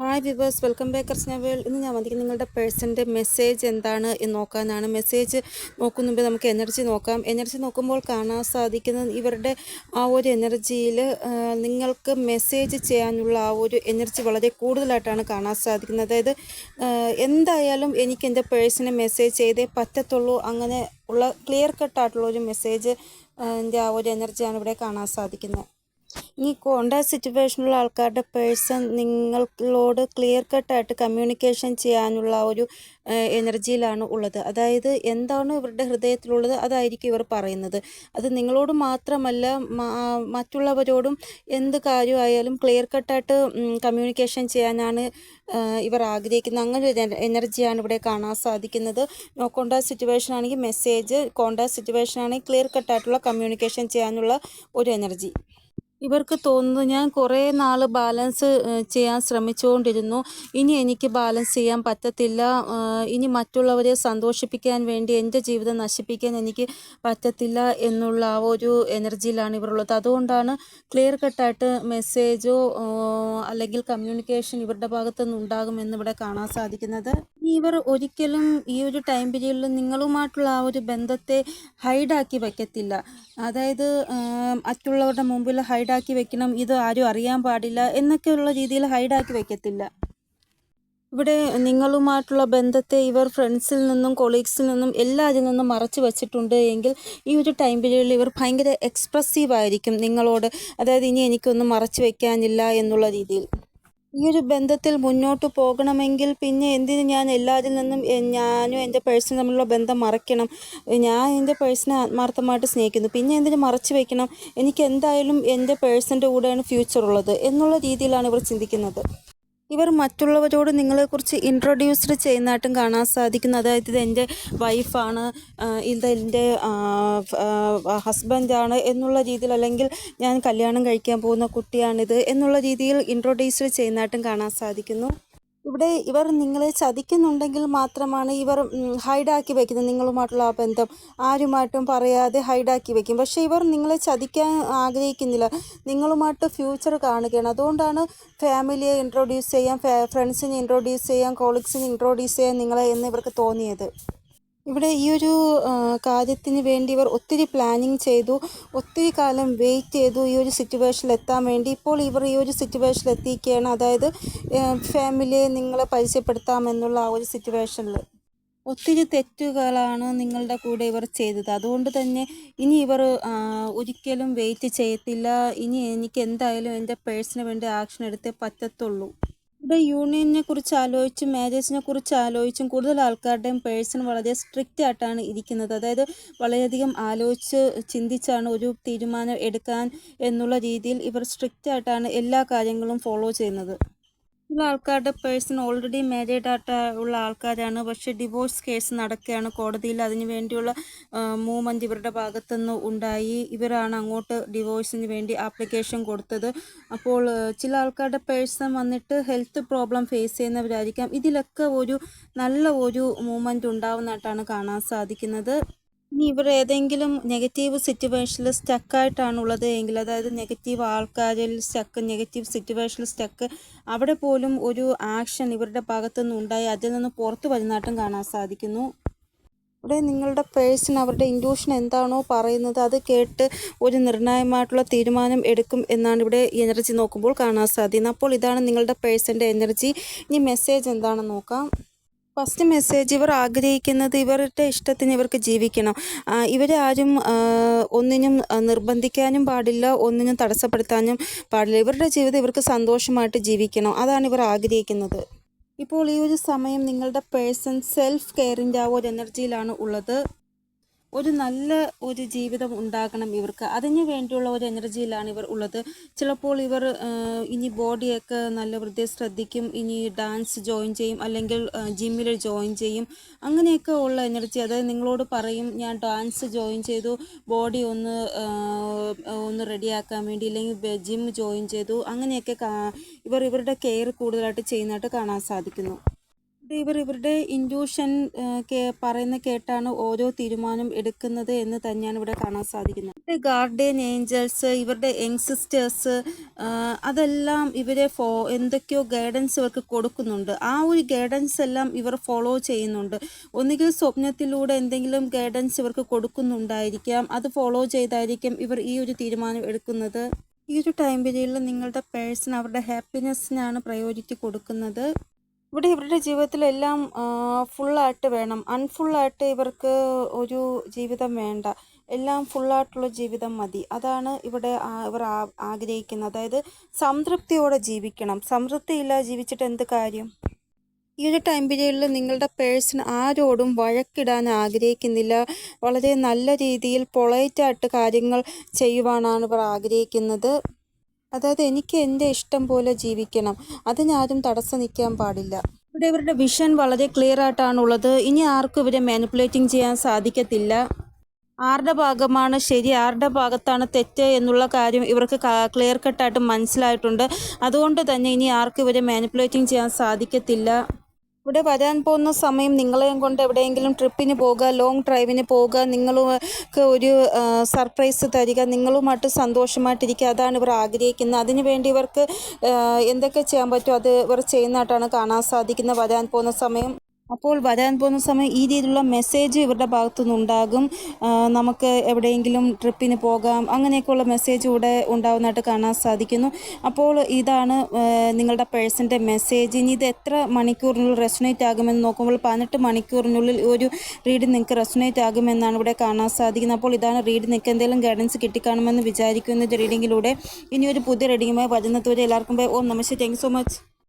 Hi viewers welcome back കർസ്ന world. ഇന്ന് ഞാൻ വന്നിരിക്കുന്നത് നിങ്ങളുടെ പേഴ്സന്റെ മെസ്സേജ് എന്താണ് എന്ന് നോക്കാനാണ്. മെസ്സേജ് നോക്കും മുമ്പ് നമുക്ക് എനർജി നോക്കാം. എനർജി നോക്കുമ്പോൾ കാണാൻ സാധിക്കുന്നത് ഇവരുടെ ആ ഒരു എനർജിയിൽ നിങ്ങൾക്ക് മെസ്സേജ് ചെയ്യാനുള്ള ആ ഒരു എനർജി വളരെ കൂടുതലായിട്ടാണ് കാണാൻ സാധിക്കുന്നത്. അതായത് എന്തായാലും എനിക്ക് എന്റെ പേഴ്സണെ മെസ്സേജ് ചെയ്തേ പറ്റത്തുള്ളൂ. അങ്ങനെ ഉള്ള ക്ലിയർ കട്ടായിട്ടുള്ള ഒരു മെസ്സേജ് എന്റെ ആ ഒരു എനർജിയാണ് ഇവിടെ കാണാൻ സാധിക്കുന്നത്. ഈ കോണ്ടാക്ട് സിറ്റുവേഷനുള്ള ആൾക്കാരുടെ പേഴ്സൺ നിങ്ങളോട് ക്ലിയർ കട്ടായിട്ട് കമ്മ്യൂണിക്കേഷൻ ചെയ്യാനുള്ള ഒരു എനർജിയിലാണ് ഉള്ളത്. അതായത് എന്താണ് ഇവരുടെ ഹൃദയത്തിലുള്ളത് അതായിരിക്കും ഇവർ പറയുന്നത്. അത് നിങ്ങളോട് മാത്രമല്ല മറ്റുള്ളവരോടും എന്ത് കാര്യമായാലും ക്ലിയർ കട്ടായിട്ട് കമ്മ്യൂണിക്കേഷൻ ചെയ്യാനാണ് ഇവർ ആഗ്രഹിക്കുന്നത്. അങ്ങനെ ഒരു എനർജിയാണ് ഇവിടെ കാണാൻ സാധിക്കുന്നത്. നോ കോണ്ടാക്ട് സിറ്റുവേഷൻ ആണെങ്കിൽ മെസ്സേജ് കോണ്ടാക്ട് സിറ്റുവേഷൻ ആണെങ്കിൽ ക്ലിയർ കട്ടായിട്ടുള്ള കമ്മ്യൂണിക്കേഷൻ ചെയ്യാനുള്ള ഒരു എനർജി ഇവർക്ക് തോന്നുന്നു ഞാൻ കുറേ നാൾ ബാലൻസ് ചെയ്യാൻ ശ്രമിച്ചുകൊണ്ടിരുന്നു ഇനി എനിക്ക് ബാലൻസ് ചെയ്യാൻ പറ്റത്തില്ല. ഇനി മറ്റുള്ളവരെ സന്തോഷിപ്പിക്കാൻ വേണ്ടി എന്റെ ജീവിതം നശിപ്പിക്കാൻ എനിക്ക് പറ്റത്തില്ല എന്നുള്ള ആ ഒരു എനർജിയിലാണ് ഇവരുള്ളത്. അതുകൊണ്ടാണ് ക്ലിയർ കട്ടായിട്ട് മെസ്സേജോ അല്ലെങ്കിൽ കമ്മ്യൂണിക്കേഷൻ ഇവരുടെ ഭാഗത്തു നിന്നുണ്ടാകുമെന്ന് ഇവിടെ കാണാൻ സാധിക്കുന്നത്. ഇവർ ഒരിക്കലും ഈ ഒരു ടൈം പീരീഡിൽ നിങ്ങളുമായിട്ടുള്ള ആ ഒരു ബന്ധത്തെ ഹൈഡാക്കി വയ്ക്കത്തില്ല അതായത് മറ്റുള്ളവരുടെ മുമ്പിൽ ഹൈഡാക്കി വെക്കണം ഇത് ആരും അറിയാൻ പാടില്ല എന്നൊക്കെയുള്ള രീതിയിൽ ഹൈഡാക്കി വെക്കത്തില്ല. ഇവിടെ നിങ്ങളുമായിട്ടുള്ള ബന്ധത്തെ ഇവർ ഫ്രണ്ട്സിൽ നിന്നും കൊളീഗ്സിൽ നിന്നും എല്ലാവരിൽ നിന്നും മറച്ചു വച്ചിട്ടുണ്ട് എങ്കിൽ ഈ ഒരു ടൈം പീരീഡിൽ ഇവർ ഭയങ്കര എക്സ്പ്രസീവ് ആയിരിക്കും നിങ്ങളോട്. അതായത് ഇനി എനിക്കൊന്നും മറച്ചു വെക്കാനില്ല എന്നുള്ള രീതിയിൽ. ഈ ഒരു ബന്ധത്തിൽ മുന്നോട്ട് പോകണമെങ്കിൽ പിന്നെ എന്തിനു ഞാൻ എല്ലാവരിൽ നിന്നും ഞാനും എന്റെ പേഴ്സണും തമ്മിലുള്ള ബന്ധം മറയ്ക്കണം? ഞാൻ എന്റെ പേഴ്സണെ ആത്മാർത്ഥമായിട്ട് സ്നേഹിക്കുന്നു. പിന്നെ എന്തിന് മറച്ചു വെക്കണം? എനിക്ക് എന്തായാലും എന്റെ പേഴ്സന്റെ കൂടെയാണ് ഫ്യൂച്ചർ ഉള്ളത് എന്നുള്ള രീതിയിലാണ് ഇവർ ചിന്തിക്കുന്നത്. ഇവർ മറ്റുള്ളവരോട് നിങ്ങളെക്കുറിച്ച് ഇൻട്രൊഡ്യൂസ്ഡ് ചെയ്യുന്നതായിട്ടും കാണാൻ സാധിക്കുന്നു. അതായത് ഇത് എന്റെ വൈഫാണ് ഇത് എന്റെ ഹസ്ബൻഡാണ് എന്നുള്ള രീതിയിൽ അല്ലെങ്കിൽ ഞാൻ കല്യാണം കഴിക്കാൻ പോകുന്ന കുട്ടിയാണിത് എന്നുള്ള രീതിയിൽ ഇൻട്രൊഡ്യൂസ്ഡ് ചെയ്യുന്നതായിട്ടും കാണാൻ സാധിക്കുന്നു. ഇവിടെ ഇവർ നിങ്ങളെ ചതിക്കുന്നുണ്ടെങ്കിൽ മാത്രമാണ് ഇവർ ഹൈഡാക്കി വെക്കുന്നത്. നിങ്ങളുമായിട്ടുള്ള ആ ബന്ധം ആരുമായിട്ടും പറയാതെ ഹൈഡാക്കി വെക്കും. പക്ഷേ ഇവർ നിങ്ങളെ ചതിക്കാൻ ആഗ്രഹിക്കുന്നില്ല. നിങ്ങളുമായിട്ട് ഫ്യൂച്ചർ കാണുകയാണ്. അതുകൊണ്ടാണ് ഫാമിലിയെ ഇൻട്രൊഡ്യൂസ് ചെയ്യാം ഫ്രണ്ട്സിനെ ഇൻട്രൊഡ്യൂസ് ചെയ്യാം കോളീഗ്സിനെ ഇൻട്രൊഡ്യൂസ് ചെയ്യാൻ നിങ്ങളെ എന്ന് ഇവർക്ക് തോന്നിയത്. ഇവിടെ ഈ ഒരു കാര്യത്തിന് വേണ്ടി ഇവർ ഒത്തിരി പ്ലാനിങ് ചെയ്തു ഒത്തിരി കാലം വെയിറ്റ് ചെയ്തു ഈ ഒരു സിറ്റുവേഷനിൽ എത്താൻ വേണ്ടി. ഇപ്പോൾ ഇവർ ഈ ഒരു സിറ്റുവേഷനിൽ എത്തിക്കുകയാണ് അതായത് ഫാമിലിയെ നിങ്ങളെ പരിചയപ്പെടുത്താമെന്നുള്ള ആ ഒരു സിറ്റുവേഷനിൽ ഒത്തിരി തെറ്റുകളാണ് നിങ്ങളുടെ കൂടെ ഇവർ ചെയ്തത്. അതുകൊണ്ട് തന്നെ ഇനി ഇവർ ഒരിക്കലും വെയിറ്റ് ചെയ്യത്തില്ല. ഇനി എനിക്ക് എന്തായാലും എന്റെ പേഴ്സിന് വേണ്ടി ആക്ഷൻ എടുത്തേ പറ്റത്തുള്ളൂ. ഇവിടെ യൂണിയനെ കുറിച്ച് ആലോചിച്ചും മാരേജിനെ കുറിച്ച് ആലോചിച്ചും കൂടുതൽ ആൾക്കാരുടെയും പേഴ്സൺ വളരെ സ്ട്രിക്റ്റ് ആയിട്ടാണ് ഇരിക്കുന്നത്. അതായത് വളരെയധികം ആലോചിച്ച് ചിന്തിച്ചാണ് ഒരു തീരുമാനം എടുക്കാൻ എന്നുള്ള രീതിയിൽ ഇവർ സ്ട്രിക്റ്റ് ആയിട്ടാണ് എല്ലാ കാര്യങ്ങളും ഫോളോ ചെയ്യുന്നത്. ചില ആൾക്കാരുടെ പേഴ്സൺ ഓൾറെഡി മാരീഡ് ആയിട്ട് ഉള്ള ആൾക്കാരാണ്. പക്ഷേ ഡിവോഴ്സ് കേസ് നടക്കുകയാണ്. കോടതിയിൽ അതിന് വേണ്ടിയുള്ള മൂവ്മെന്റ് ഇവരുടെ ഭാഗത്തുനിന്ന് ഉണ്ടായി. ഇവരാണ് അങ്ങോട്ട് ഡിവോഴ്സിന് വേണ്ടി ആപ്ലിക്കേഷൻ കൊടുത്തത്. അപ്പോൾ ചില ആൾക്കാരുടെ പേഴ്സൺ വന്നിട്ട് ഹെൽത്ത് പ്രോബ്ലം ഫേസ് ചെയ്യുന്നവരായിരിക്കാം. ഇതിലൊക്കെ ഒരു നല്ല ഒരു മൂവ്മെന്റ് ഉണ്ടാവുന്നതായിട്ടാണ് കാണാൻ സാധിക്കുന്നത്. ഇനി ഇവർ ഏതെങ്കിലും നെഗറ്റീവ് സിറ്റുവേഷനിൽ സ്റ്റക്കായിട്ടാണുള്ളത് എങ്കിൽ അതായത് നെഗറ്റീവ് ആൾക്കാരിൽ സ്റ്റക്ക് നെഗറ്റീവ് സിറ്റുവേഷനിൽ സ്റ്റക്ക് അവിടെ പോലും ഒരു ആക്ഷൻ ഇവരുടെ ഭാഗത്തുനിന്ന് ഉണ്ടായി അതിൽ നിന്ന് പുറത്തു വരുന്നതായിട്ടും കാണാൻ സാധിക്കുന്നു. ഇവിടെ നിങ്ങളുടെ പേഴ്സൺ അവരുടെ ഇൻഡ്യൂഷൻ എന്താണോ പറയുന്നത് അത് കേട്ട് ഒരു നിർണായകമായിട്ടുള്ള തീരുമാനം എടുക്കും എന്നാണ് ഇവിടെ എനർജി നോക്കുമ്പോൾ കാണാൻ സാധിക്കുന്നത്. അപ്പോൾ ഇതാണ് നിങ്ങളുടെ പേഴ്സന്റെ എനർജി ഇനി മെസ്സേജ് എന്താണെന്ന് നോക്കാം. ഫസ്റ്റ് മെസ്സേജ് ഇവർ ആഗ്രഹിക്കുന്നത് ഇവരുടെ ഇഷ്ടത്തിന് ഇവർക്ക് ജീവിക്കണം. ഇവരെ ആരും ഒന്നിനും നിർബന്ധിക്കാനും പാടില്ല ഒന്നിനും തടസ്സപ്പെടുത്താനും പാടില്ല. ഇവരുടെ ജീവിതം ഇവർക്ക് സന്തോഷമായിട്ട് ജീവിക്കണം. അതാണ് ഇവർ ആഗ്രഹിക്കുന്നത്. ഇപ്പോൾ ഈ ഒരു സമയം നിങ്ങളുടെ പേഴ്സൺ സെൽഫ് കെയറിന്റെ ആ ഒരു എനർജിയിലാണ് ഉള്ളത്. ഒരു നല്ല ഒരു ജീവിതം ഉണ്ടാകണം ഇവർക്ക്. അതിന് വേണ്ടിയുള്ള ഒരു എനർജിയിലാണ് ഇവർ ഉള്ളത്. ചിലപ്പോൾ ഇവർ ഇനി ബോഡിയൊക്കെ നല്ല വൃത്തിയെ ശ്രദ്ധിക്കും. ഇനി ഡാൻസ് ജോയിൻ ചെയ്യും അല്ലെങ്കിൽ ജിമ്മിൽ ജോയിൻ ചെയ്യും. അങ്ങനെയൊക്കെ ഉള്ള എനർജി. അതായത് നിങ്ങളോട് പറയും ഞാൻ ഡാൻസ് ജോയിൻ ചെയ്തു. ബോഡി ഒന്ന് ഒന്ന് റെഡിയാക്കാൻ വേണ്ടി അല്ലെങ്കിൽ ജിം ജോയിൻ ചെയ്തു. അങ്ങനെയൊക്കെ ഇവർ ഇവരുടെ കെയർ കൂടുതലായിട്ട് ചെയ്യുന്നതായിട്ട് കാണാൻ സാധിക്കുന്നു. ഇവർ ഇവരുടെ ഇൻഡ്യൂഷൻ പറയുന്ന കേട്ടാണ് ഓരോ തീരുമാനം എടുക്കുന്നത് എന്ന് തന്നെയാണ് ഇവിടെ കാണാൻ സാധിക്കുന്നത്. ഗാർഡിയൻ ഏഞ്ചൽസ് ഇവരുടെ യങ്സിസ്റ്റേഴ്സ് അതെല്ലാം ഇവരെ ഫോ എന്തൊക്കെയോ ഗൈഡൻസ് ഇവർക്ക് കൊടുക്കുന്നുണ്ട്. ആ ഒരു ഗൈഡൻസ് എല്ലാം ഇവർ ഫോളോ ചെയ്യുന്നുണ്ട്. ഒന്നുകിൽ സ്വപ്നത്തിലൂടെ എന്തെങ്കിലും ഗൈഡൻസ് ഇവർക്ക് കൊടുക്കുന്നുണ്ടായിരിക്കാം. അത് ഫോളോ ചെയ്തായിരിക്കും ഇവർ ഈ ഒരു തീരുമാനം എടുക്കുന്നത്. ഈ ഒരു ടൈം പീരീഡിൽ നിങ്ങളുടെ പേഴ്സൺ അവരുടെ ഹാപ്പിനെസ്സിനാണ് പ്രയോറിറ്റി കൊടുക്കുന്നത്. ഇവിടെ ഇവരുടെ ജീവിതത്തിലെല്ലാം ഫുള്ളായിട്ട് വേണം. അൺഫുള്ളായിട്ട് ഇവർക്ക് ഒരു ജീവിതം വേണ്ട. എല്ലാം ഫുള്ളായിട്ടുള്ള ജീവിതം മതി. അതാണ് ഇവിടെ ഇവർ ആഗ്രഹിക്കുന്നത്. അതായത് സംതൃപ്തിയോടെ ജീവിക്കണം. സംതൃപ്തിയില്ലാതെ ജീവിച്ചിട്ട് എന്ത് കാര്യം? ഈ ഒരു ടൈം പീരീഡിൽ നിങ്ങളുടെ പേഴ്സൺ ആരോടും വഴക്കിടാൻ ആഗ്രഹിക്കുന്നില്ല. വളരെ നല്ല രീതിയിൽ പൊളൈറ്റായിട്ട് കാര്യങ്ങൾ ചെയ്യുവാനാണ് ഇവർ ആഗ്രഹിക്കുന്നത്. അതായത് എനിക്ക് എന്റെ ഇഷ്ടം പോലെ ജീവിക്കണം. അതിനാരും തടസ്സം നിൽക്കാൻ പാടില്ല. ഇവിടെ ഇവരുടെ വിഷൻ വളരെ ക്ലിയർ ആയിട്ടാണുള്ളത്. ഇനി ആർക്കും ഇവരെ മാനിപ്പുലേറ്റിംഗ് ചെയ്യാൻ സാധിക്കത്തില്ല. ആരുടെ ഭാഗമാണ് ശരി ആരുടെ ഭാഗത്താണ് തെറ്റ് എന്നുള്ള കാര്യം ഇവർക്ക് ക്ലിയർ കട്ടായിട്ട് മനസ്സിലായിട്ടുണ്ട്. അതുകൊണ്ട് തന്നെ ഇനി ആർക്കും ഇവരെ മാനിപ്പുലേറ്റിംഗ് ചെയ്യാൻ സാധിക്കത്തില്ല. ഇവിടെ വരാൻ പോകുന്ന സമയം നിങ്ങളെയും കൊണ്ട് എവിടെയെങ്കിലും ട്രിപ്പിന് പോകുക ലോങ് ഡ്രൈവിന് പോകുക നിങ്ങൾക്ക് ഒരു സർപ്രൈസ് തരിക നിങ്ങളുമായിട്ട് സന്തോഷമായിട്ടിരിക്കുക അതാണ് ഇവർ ആഗ്രഹിക്കുന്നത്. അതിനുവേണ്ടി ഇവർക്ക് എന്തൊക്കെ ചെയ്യാൻ പറ്റുമോ അത് ഇവർ ചെയ്യുന്നതായിട്ടാണ് കാണാൻ സാധിക്കുന്നത് വരാൻ പോകുന്ന സമയം. അപ്പോൾ വരാൻ പോകുന്ന സമയം ഈ രീതിയിലുള്ള മെസ്സേജ് ഇവരുടെ ഭാഗത്തു നിന്നുണ്ടാകും നമുക്ക് എവിടെയെങ്കിലും ട്രിപ്പിന് പോകാം അങ്ങനെയൊക്കെയുള്ള മെസ്സേജ് ഇവിടെ ഉണ്ടാവുന്നതായിട്ട് കാണാൻ സാധിക്കുന്നു. അപ്പോൾ ഇതാണ് നിങ്ങളുടെ പേഴ്സന്റെ മെസ്സേജ് ഇനി ഇത് എത്ര മണിക്കൂറിനുള്ളിൽ റെസണേറ്റ് ആകുമെന്ന് നോക്കുമ്പോൾ പതിനെട്ട് മണിക്കൂറിനുള്ളിൽ ഒരു റീഡ് നിങ്ങൾക്ക് റെസണേറ്റ് ആകുമെന്നാണ് ഇവിടെ കാണാൻ സാധിക്കുന്നത്. അപ്പോൾ ഇതാണ് റീഡ് നിങ്ങൾക്ക് എന്തെങ്കിലും ഗൈഡൻസ് കിട്ടിക്കാണുമെന്ന് വിചാരിക്കുന്ന. റീഡിങ്ങിലൂടെ ഇനി ഒരു പുതിയ റീഡിങ്ങുമായി വരുന്നതുവരെ എല്ലാവർക്കും ഓ നമസ്തേ താങ്ക് സോ മച്ച്